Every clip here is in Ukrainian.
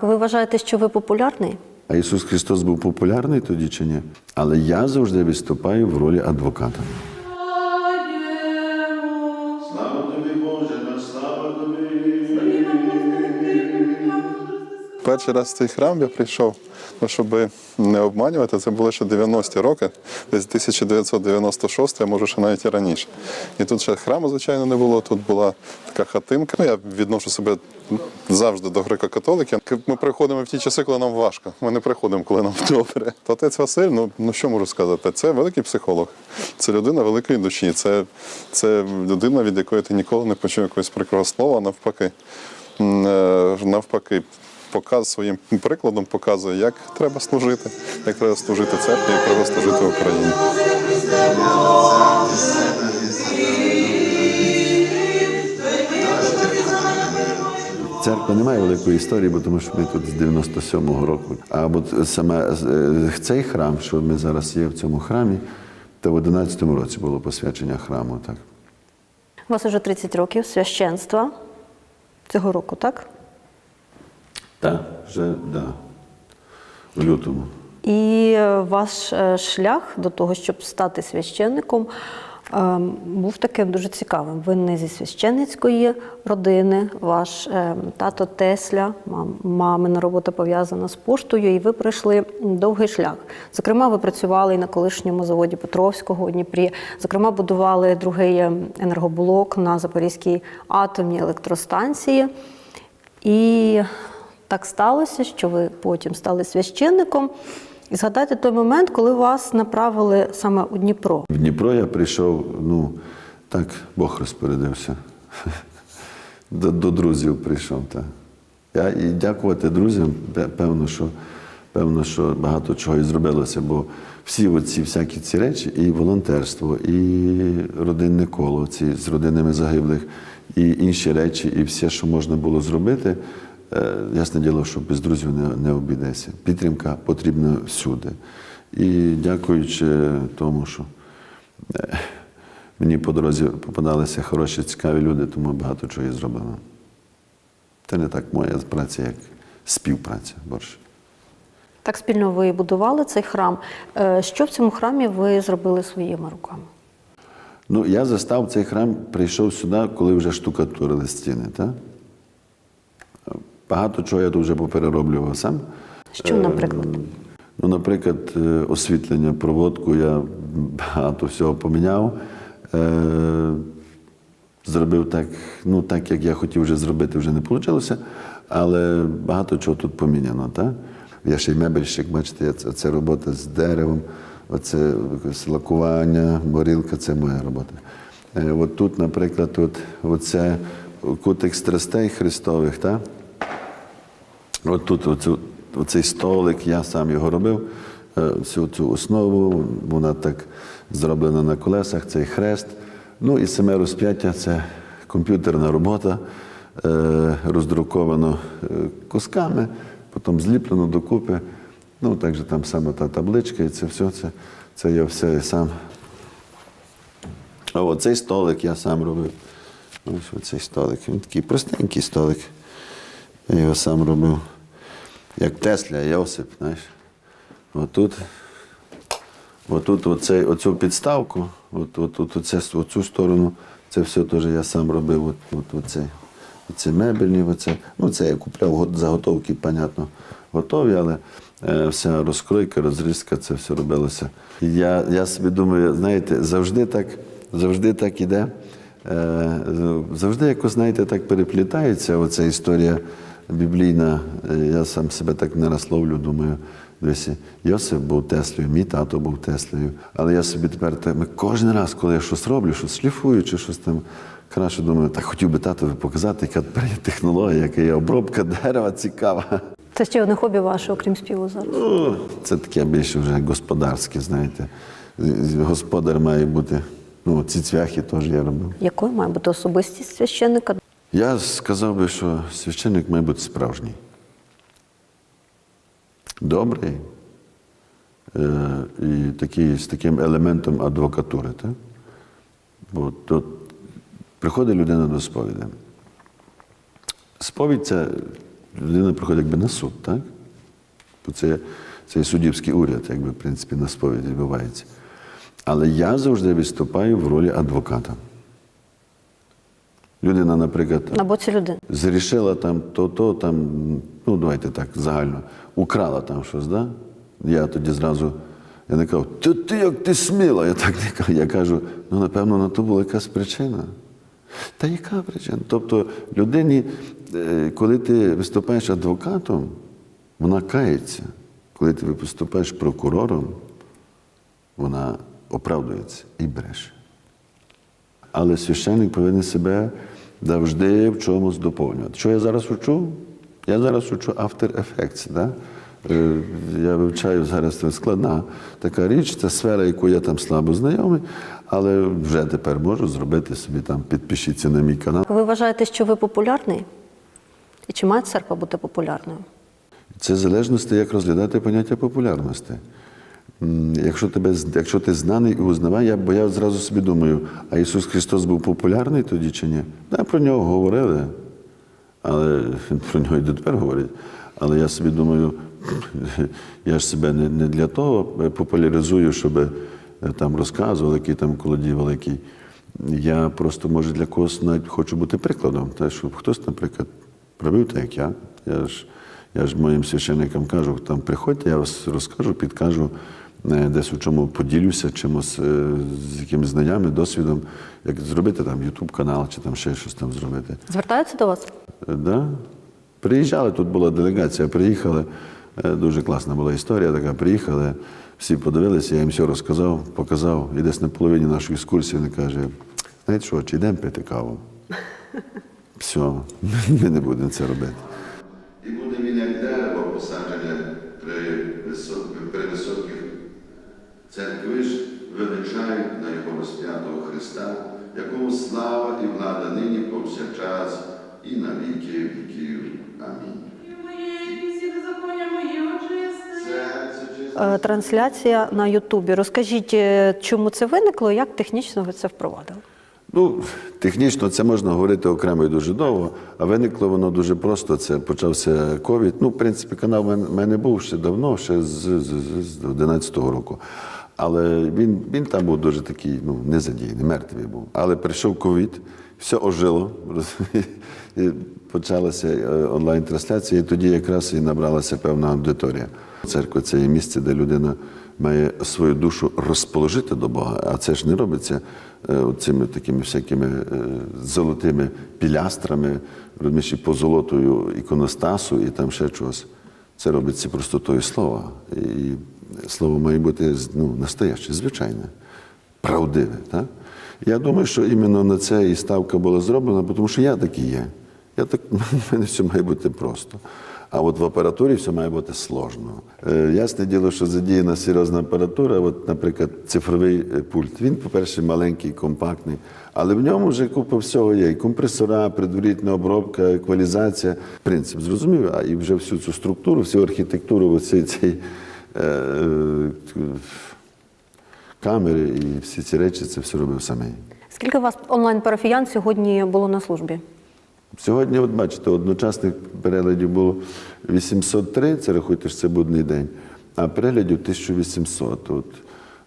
Ви вважаєте, що ви популярний? А Ісус Христос був популярний тоді чи ні? Але я завжди виступаю в ролі адвоката. Перший раз в цей храм я прийшов, ну, щоб не обманювати, це було ще 90-ті роки, десь 1996, а може ще навіть і раніше. І тут ще храму, звичайно, не було. Тут була така хатинка. Ну, я відношу себе завжди до греко-католиків. Ми приходимо в ті часи, коли нам важко. Ми не приходимо, коли нам добре. То отець Василь, ну, ну що можу сказати, це великий психолог, це людина великої душі, це, це людина, від якої ти ніколи не почув якогось прикрого слова, навпаки. Е, навпаки, показ своїм прикладом показує, як треба служити, як треба служити церкві, як треба служити Україні. Церква не має великої історії, бо тому що ми тут з 97-го року. А от саме е, цей храм, що ми зараз є в цьому храмі, то в 11-му році було посвячення храму. Так. У вас уже 30 років священства цього року, так? Так, вже да. в лютому. І е, ваш е, шлях до того, щоб стати священником, е, був таким дуже цікавим. Ви не зі священницької родини, ваш е, тато Тесля, мамина робота пов'язана з поштою, і ви пройшли довгий шлях. Зокрема, ви працювали і на колишньому заводі Петровського у Дніпрі. Зокрема, будували другий е, енергоблок на Запорізькій атомній електростанції. І так сталося, що ви потім стали священником. І згадайте той момент, коли вас направили саме у Дніпро. В Дніпро я прийшов, ну, так Бог розпорядився. До, до друзів прийшов. Так. Я і дякувати друзям, певно, що, певно, що багато чого і зробилося, бо всі оці всякі ці речі, і волонтерство, і родинне коло, ці з родинами загиблих, і інші речі, і все, що можна було зробити. Е, Ясне діло, що без друзів не, не обійдеться. Підтримка потрібна всюди. І дякуючи тому, що е, мені по дорозі попадалися хороші, цікаві люди, тому багато чого і зроблено. Це не так моя праця, як співпраця більше. Так спільно ви будували цей храм. Е, Що в цьому храмі ви зробили своїми руками? Ну, я застав цей храм, прийшов сюди, коли вже штукатурили стіни. Так? Багато чого я тут вже поперероблював сам. Що, наприклад? Ну, наприклад, е, освітлення, проводку я багато всього поміняв. Е, Зробив так, ну, так, як я хотів вже зробити, вже не вийшло, але багато чого тут поміняно. Так? Я ще й мебельщик, бачите, це, робота з деревом, оце лакування, морілка це моя робота. Е, От тут, наприклад, от, оце кутик страстей Христових, так? От тут оцю, оцей столик, я сам його робив. е, Всю цю основу, вона так зроблена на колесах, цей хрест. Ну і саме розп'яття це комп'ютерна робота, е, роздруковано е, кусками, потім зліплено докупи. Ну, також там саме та табличка, і це все, це, це я все сам. А оцей столик я сам робив. Ось оцей столик. Він такий простенький столик. Я його сам робив. Як Тесля, Йосип, знаєш. Отут, отут оцей, оцю підставку, от, от, от, оце, оцю сторону, це все теж я сам робив. От, от, оце, оце мебельні, оце. Ну, це я купляв заготовки, понятно, готові, але е, вся розкройка, розрізка, це все робилося. Я, я собі думаю, знаєте, завжди так, завжди так іде. Е, Завжди якось, знаєте, так переплітається оця історія біблійна. Е, Я сам себе так не розловлю, думаю, дивися, Йосип був Теслею, мій тато був Теслею. Але я собі тепер так, кожен раз, коли я щось роблю, щось шліфую чи щось там, краще думаю, так хотів би татові показати, яка тепер є технологія, яка є обробка дерева цікава. Це ще одне хобі ваше, окрім співу зараз. Ну, Це таке більше вже господарське, знаєте. Господар має бути. Ну, ці цвяхи теж я робив. Якою має бути особистість священника? Я сказав би, що священник має бути справжній. Добрий е, і такий, з таким елементом адвокатури. Так? Бо тут приходить людина до сповіді. Сповідь це людина приходить якби на суд, так? Бо це, це суддівський уряд, якби, в принципі, на сповіді відбувається. Але я завжди виступаю в ролі адвоката. Людина, наприклад, На боці людини. зрішила там то-то, там, ну давайте так, загально, украла там щось, да? Я тоді зразу, я не кажу, ти, ти як ти сміла? Я так не кажу. Я кажу, ну напевно, на то була якась причина. Та яка причина? Тобто людині, е, коли ти виступаєш адвокатом, вона кається. Коли ти виступаєш прокурором, вона оправдується і бреше. Але священник повинен себе завжди в чомусь доповнювати. Що я зараз учу? Я зараз учу After Effects. Да? Е, Я вивчаю зараз це складна така річ, це сфера, яку я там слабо знайомий, але вже тепер можу зробити собі там, підпишіться на мій канал. Ви вважаєте, що ви популярний? І чи має церква бути популярною? Це в залежності, як розглядати поняття популярності. Якщо, тебе, якщо ти знаний і узнавай, я, бо я зразу собі думаю, а Ісус Христос був популярний тоді чи ні? Да, про нього говорили, але про нього і дотепер говорять. Але я собі думаю, я ж себе не, не для того популяризую, щоб е, там розказували, який там колодій великий. Я просто, може, для когось навіть хочу бути прикладом. Те, щоб хтось, наприклад, пробив так, як я. Я ж, я ж моїм священникам кажу, там приходьте, я вас розкажу, підкажу, е, десь у чому поділюся, чимось е, з якимись знаннями, досвідом, як зробити там YouTube канал чи там ще щось там зробити. Звертаються до вас? Е, Да? Приїжджали, тут була делегація, приїхали. Дуже класна була історія така. Приїхали, всі подивилися, я їм все розказав, показав. І десь на половині нашої екскурсії він каже: знаєте що, чи йдемо пити каву? Все, ми не будемо це робити. І буде він як дерево посаджене при, високих, при високих церкви ж величають на його розп'ятого Христа, якому слава і влада нині повсякчас і на віки віків. Амінь. Е, Трансляція на Ютубі. Розкажіть, е, чому це виникло, як технічно ви це впровадили? Ну, технічно це можна говорити окремо і дуже довго, а виникло воно дуже просто. Це почався ковід. Ну, в принципі, канал в мене- мене був ще давно, ще з, з, з, з 11-го року. Але він, він там був дуже такий, ну, незадійний, мертвий був. Але прийшов ковід, все ожило, і почалася е, онлайн-трансляція, і тоді якраз і набралася певна аудиторія. Церква це є місце, де людина має свою душу розположити до Бога, а це ж не робиться е, цими такими всякими е, золотими пілястрами, розумієш, і позолотою іконостасу і там ще чогось. Це робиться простотою слова. І слово має бути ну, настояще, звичайне, правдиве. Так? Я думаю, що іменно на це і ставка була зроблена, тому що я такий є. Я так, мене все має бути просто. А от в апаратурі все має бути сложно. Е, ясне діло, що задіяна серйозна апаратура, от, наприклад, цифровий е, пульт. Він, по-перше, маленький, компактний, але в ньому вже купа всього є. І компресора, предварительна обробка, еквалізація. Принцип зрозумів, а і вже всю цю структуру, всю архітектуру, оці, ці, е, камери і всі ці речі, це все робив самий. Скільки у вас онлайн-парафіян сьогодні було на службі? Сьогодні, от бачите, одночасних переглядів було 803, це рахуйте, що це будний день, а переглядів 1800. От.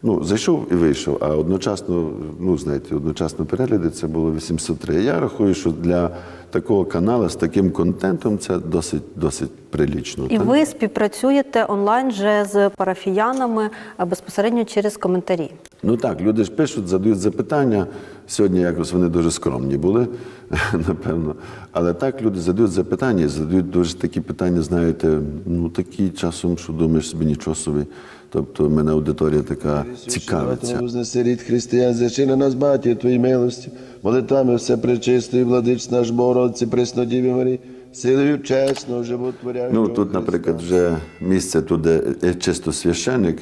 Ну, зайшов і вийшов, а одночасно, ну, знаєте, одночасно перегляди це було 803. Я рахую, що для такого каналу з таким контентом це досить, досить прилічно. І так? ви співпрацюєте онлайн вже з парафіянами безпосередньо через коментарі. Ну так, люди ж пишуть, задають запитання. Сьогодні якось вони дуже скромні були, напевно. Але так люди задають запитання, задають дуже такі питання, знаєте, ну такі часом, що думаєш собі нічого собі. Тобто в мене аудиторія така цікавиться. Вознеси рід християн, зачини нас, баті, Твої милості, молитвами все пречистої, владич наш Богородці, Преснодіві Марі, силою чесно, животворяючого Ну тут, наприклад, вже місце тут, де чисто священник,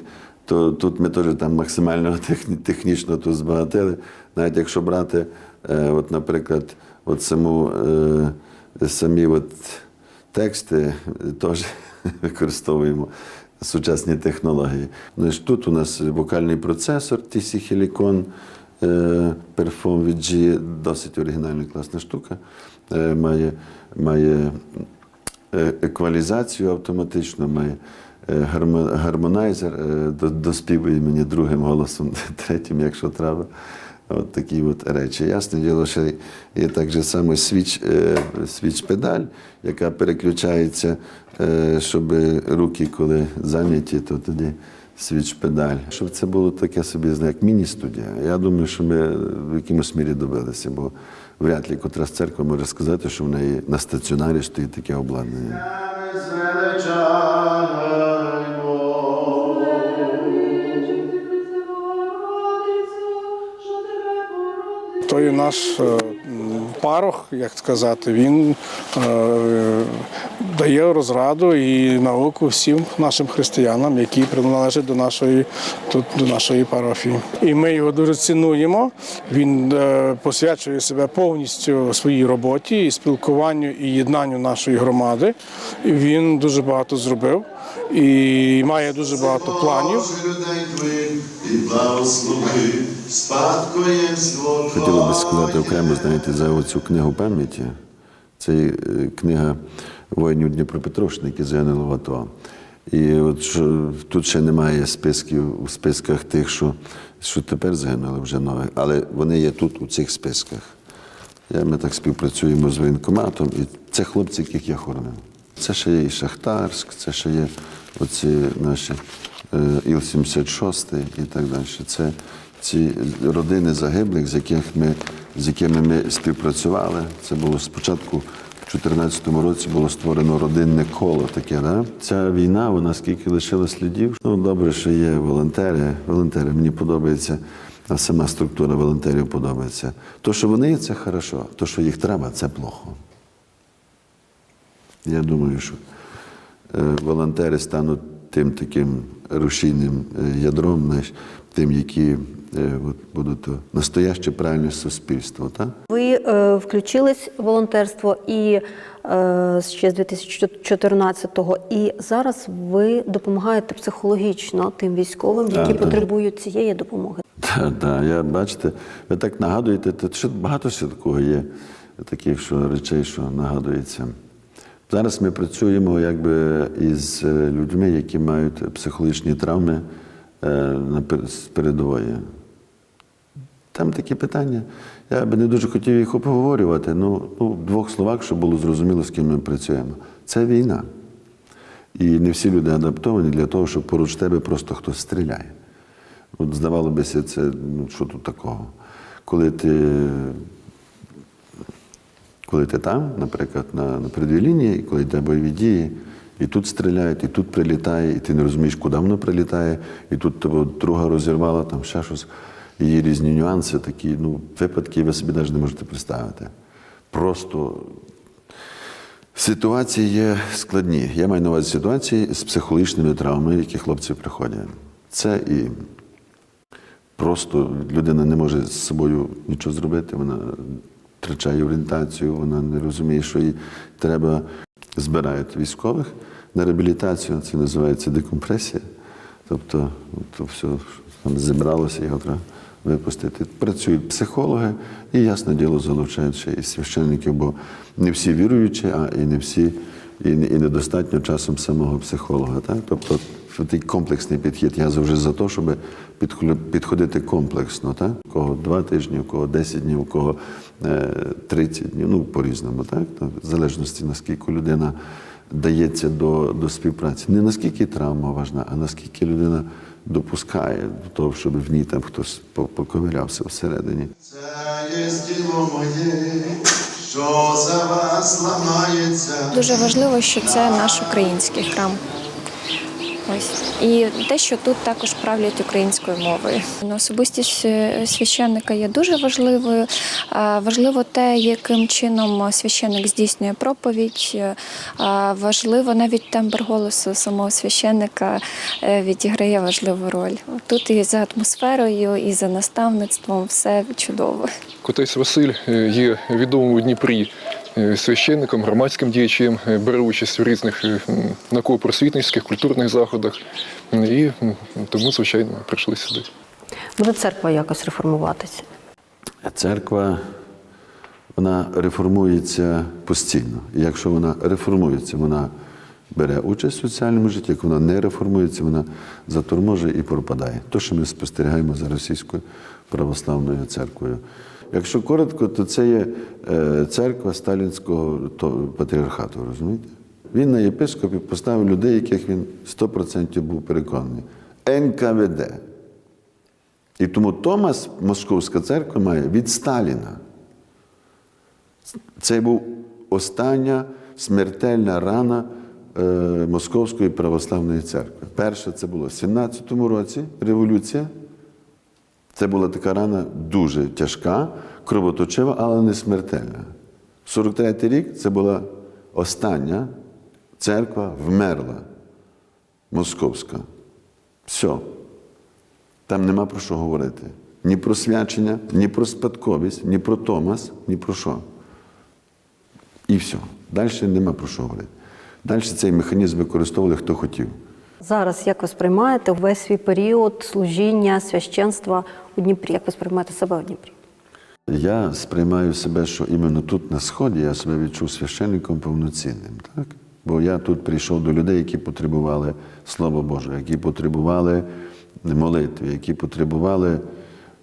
то тут ми теж там максимально техні- технічно тут збагатили. Навіть якщо брати, е, от, наприклад, от саму, е, самі от тексти е, теж використовуємо сучасні технології. Ну, і ж тут у нас вокальний процесор TC Helicon е, Perform від G, досить оригінальна класна штука. Е, Має, має е, еквалізацію автоматично, має гармонайзер, доспівує мені другим голосом, третім, якщо треба. От такі от речі. Ясне діло, що є так же само свіч, е, свіч-педаль, яка переключається, е, щоб руки, коли зайняті, то тоді свіч-педаль. Щоб це було таке собі, як міні-студія. Я думаю, що ми в якомусь мірі добилися, бо вряд ли котра з церква може сказати, що в неї на стаціонарі стоїть таке обладнання. То є наш е, парох, як сказати, він е, дає розраду і науку всім нашим християнам, які приналежать до нашої, тут, до нашої парафії. І ми його дуже цінуємо. Він е, посвячує себе повністю своїй роботі і спілкуванню і єднанню нашої громади. Він дуже багато зробив і має дуже багато планів. Боже, людей твоїх і благослови спадкоємство Хотілося б сказати окремо, знаєте, за оцю книгу пам'яті. Це е, книга воїнів Дніпропетровщини, які загинули в АТО. І от що, тут ще немає списків у списках тих, що, що тепер загинули вже нових, але вони є тут у цих списках. Ми так співпрацюємо з воєнкоматом, і це хлопці, яких я хоронив. Це ще є і Шахтарськ, це ще є оці наші е, Іл-76 і так далі. Це ці родини загиблих, з, яких ми, з якими ми співпрацювали. Це було спочатку в 2014 році було створено родинне коло таке. Да? Ця війна, вона скільки лишила слідів. Ну, добре, що є волонтери. Волонтери мені подобається. А сама структура волонтерів подобається. То, що вони є, це хорошо. То, що їх треба, це плохо. Я думаю, що е, волонтери стануть тим таким рушійним е, ядром, знаєш, тим, які е, от, будуть настояще правильне суспільство. Так? Ви е, включились в волонтерство і е, ще з 2014-го, і зараз ви допомагаєте психологічно тим військовим, які Так, так. потребують цієї допомоги. Так, так, я бачите, ви так нагадуєте, що багато ще такого є, таких що речей, що нагадується. Зараз ми працюємо якби із е, людьми, які мають психологічні травми е, з передової. Там такі питання. Я би не дуже хотів їх обговорювати, ну, ну в двох словах, щоб було зрозуміло, з ким ми працюємо. Це війна. І не всі люди адаптовані для того, щоб поруч тебе просто хтось стріляє. От здавало бися, це ну, що тут такого? Коли ти, коли ти там, наприклад, на, на передовій і коли йде бойові дії, і тут стріляють, і тут прилітає, і ти не розумієш, куди воно прилітає, і тут тебе друга розірвала, там ще щось. І Є різні нюанси, такі ну, випадки, ви собі навіть не можете представити. Просто Ситуації є складні. Я маю на увазі ситуації з психологічними травмами, які хлопці приходять. Це і просто людина не може з собою нічого зробити, вона втрачає орієнтацію, вона не розуміє, що їй треба. Збирають військових на реабілітацію, це називається декомпресія. Тобто, то все там зібралося, його треба випустити. Працюють психологи і, ясне діло, залучають ще і священників, бо не всі віруючі, а і не всі, і, і недостатньо часом самого психолога. Так? Тобто такий комплексний підхід. Я завжди за те, щоб підходити комплексно. Так? У кого два тижні, у кого 10 днів, у кого 30 днів, ну по-різному, так? В залежності наскільки людина дається до, до співпраці. Не наскільки травма важна, а наскільки людина допускає до того, щоб в ній там хтось по- поковирявся всередині. Це є тіло моє, що за вас ламається. Дуже важливо, що це наш український храм. Ось і те, що тут також правлять українською мовою. Ну, Особистість е, священника є дуже важливою. Важливо те, яким чином священник здійснює проповідь. Е, Важливо навіть тембр голосу самого священника е, відіграє важливу роль. Тут і за атмосферою, і за наставництвом все чудово. Котесь Василь е, є відомим у Дніпрі е, священником, громадським діячем, е, бере участь у різних е, науково-просвітницьких, культурних заходах. І тому, звичайно, ми прийшли сюди. Може церква якось реформуватися? Церква, вона реформується постійно. І якщо вона реформується, вона бере участь в соціальному житті, як вона не реформується, вона заторможує і пропадає. То, що ми спостерігаємо за російською православною церквою. Якщо коротко, то це є е, церква сталінського патріархату, розумієте? Він на єпископі поставив людей, яких він 100% був переконаний. НКВД. І тому Томас, Московська церква, має від Сталіна. Це був остання смертельна рана е, Московської православної церкви. Перша це було в 17-му році революція. Це була така рана дуже тяжка, кровоточива, але не смертельна. 43-й рік це була остання церква вмерла московська. Все. Там нема про що говорити. Ні про свячення, ні про спадковість, ні про Томас, ні про що. І все. Далі нема про що говорити. Далі цей механізм використовували хто хотів. Зараз як ви сприймаєте весь свій період служіння, священства у Дніпрі? Як ви сприймаєте себе у Дніпрі? Я сприймаю себе, що іменно тут, на Сході, я себе відчув священником повноцінним. Так? Бо я тут прийшов до людей, які потребували Слова Божого, які потребували молитви, які потребували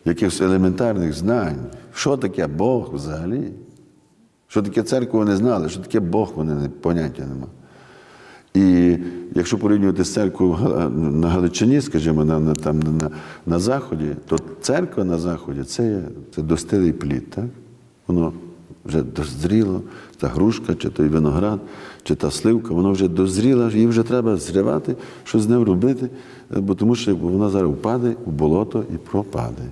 якихось елементарних знань. Що таке Бог взагалі? Що таке церква, вони знали, що таке Бог, вони поняття нема. І якщо порівнювати з церквою на Галичині, скажімо, на, на, там, на, на Заході, то церква на Заході це, це достилий плід. Так? Воно вже дозріло, та грушка, чи той виноград, чи та сливка, воно вже дозріло, її вже треба зривати, що з ним робити, бо тому що вона зараз впаде у болото і пропаде.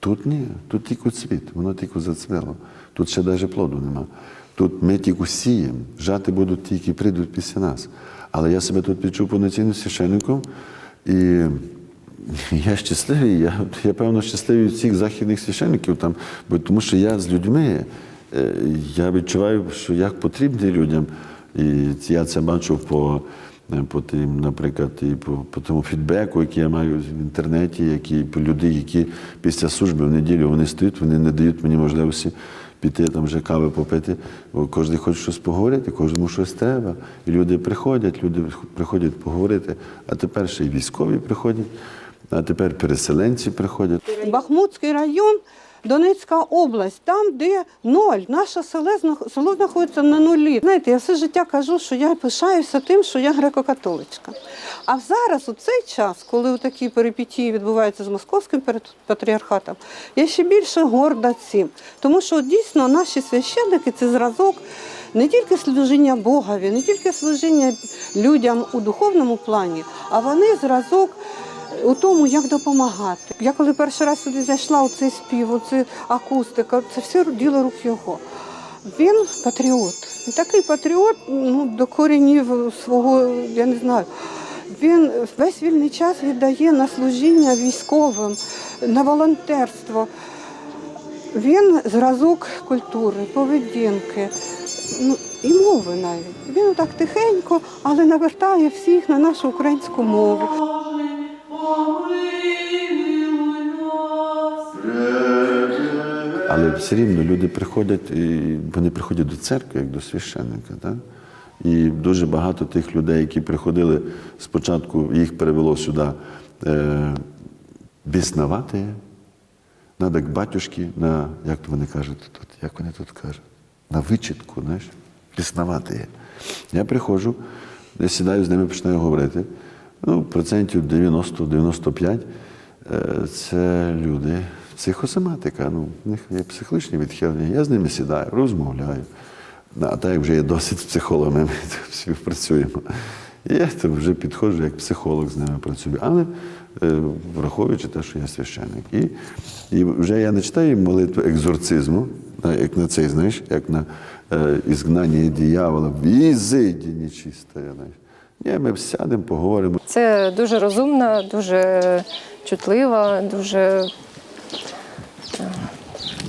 Тут ні, тут тільки цвіт, воно тільки зацвіло. Тут ще навіть плоду нема. Тут ми тільки сіємо, жати будуть ті, які прийдуть після нас. Але я себе тут відчув повноцінним священником, і я щасливий, я, я певно щасливий всіх західних священників там, бо тому що я з людьми, е, я відчуваю, що як потрібний людям. І я це бачив по, по тим, наприклад, і по, по тому фідбеку, який я маю в інтернеті, які по люди, які після служби в неділю вони стоять, вони не дають мені можливості піти там вже кави попити. Бо кожен хоче щось поговорити, кожному щось треба. І люди приходять, люди приходять поговорити. А тепер ще й військові приходять, а тепер переселенці приходять. Бахмутський район, Донецька область, там, де ноль. Наше село, село знаходиться на нулі. Знаєте, я все життя кажу, що я пишаюся тим, що я греко-католичка. А зараз, у цей час, коли такі перипетії відбуваються з московським патріархатом, я ще більше горда цим. Тому що дійсно наші священники це зразок не тільки служіння Богові, не тільки служіння людям у духовному плані, а вони зразок у тому, як допомагати. Я коли перший раз сюди зайшла, у цей спів, у цю акустика, це все діло рук його. Він патріот. І такий патріот ну, до коренів свого, я не знаю. Він весь вільний час віддає на служіння військовим, на волонтерство. Він зразок культури, поведінки, ну, і мови навіть. Він так тихенько, але навертає всіх на нашу українську мову. Все рівно люди приходять, і вони приходять до церкви як до священника. Так? І дуже багато тих людей, які приходили спочатку, їх перевело сюди е, біснувати, надо к батюшки на, як то вони кажуть тут, як вони тут кажуть, на вичітку, знаєш, біснувати. Я приходжу, я сідаю з ними, починаю говорити. Ну, процентів 90-95 е, це люди, психосоматика. Ну, в них є психологічні відхилення. Я з ними сідаю, розмовляю. А так як вже є досить з психологами, ми співпрацюємо. Я там вже підходжу як психолог з ними працюю. Але е, враховуючи те, що я священник. І, і вже я не читаю молитву екзорцизму, як на цей, знаєш, як на е, ізгнання диявола, візиді нечистая. Знаєш. Ні, ми сядемо, поговоримо. Це дуже розумна, дуже чутлива, дуже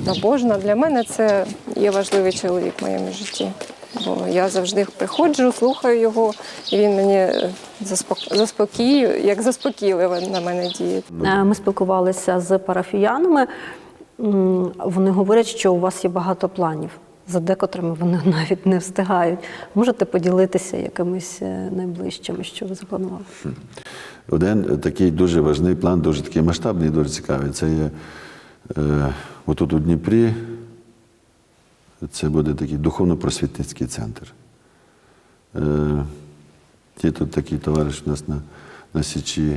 набожна. Для мене це є важливий чоловік в моєму житті. Бо я завжди приходжу, слухаю його, і він мені е, заспокоює, як заспокійливо на мене діє. Е, Ми спілкувалися з парафіянами, вони говорять, що у вас є багато планів. За декотрими вони навіть не встигають. Можете поділитися якимись е, найближчими, що ви запланували? Один такий дуже важний план, дуже такий масштабний, дуже цікавий. Це є отут у Дніпрі. Це буде такий духовно-просвітницький центр. Е, є тут такий товариш у нас на, на Січі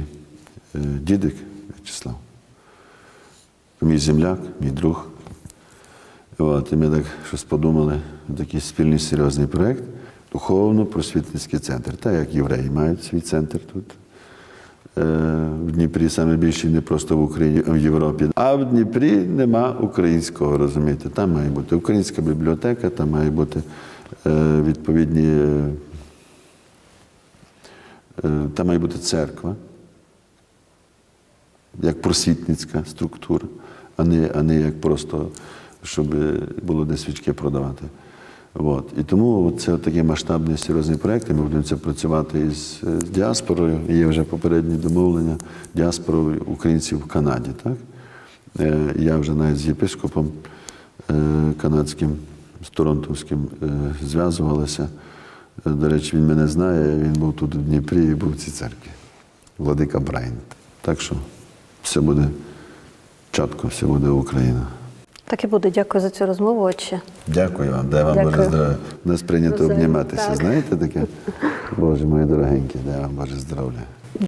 е, Дідик В'ячеслав. Мій земляк, мій друг. От, і ми так щось подумали, такий спільний серйозний проєкт. Духовно-просвітницький центр. Так як євреї мають свій центр тут. Е, В Дніпрі саме більший не просто в Україні, а в Європі. А в Дніпрі нема українського, розумієте. Там має бути українська бібліотека, там має бути е, відповідні. е, Там має бути церква, як просвітницька структура, а не, а не як просто, щоб було де свічки продавати. От. І тому це такий масштабний серйозний проєкт, ми будемо працювати із, е, з діаспорою. Є вже попередні домовлення діаспорою українців в Канаді. Так? Е, Я вже навіть з єпископом е, канадським, з Торонтовським е, зв'язувалися. Е, До речі, він мене знає, він був тут у Дніпрі і був в цій церкві. Владика Брайн. Так що все буде чітко, все буде Україна. Так і буде. Дякую за цю розмову, отче. Дякую вам, дай вам Дякую. Боже здоров'я. У нас прийнято обніматися, Так. знаєте таке? Боже мої дорогенькі, дай вам Боже здоров'я.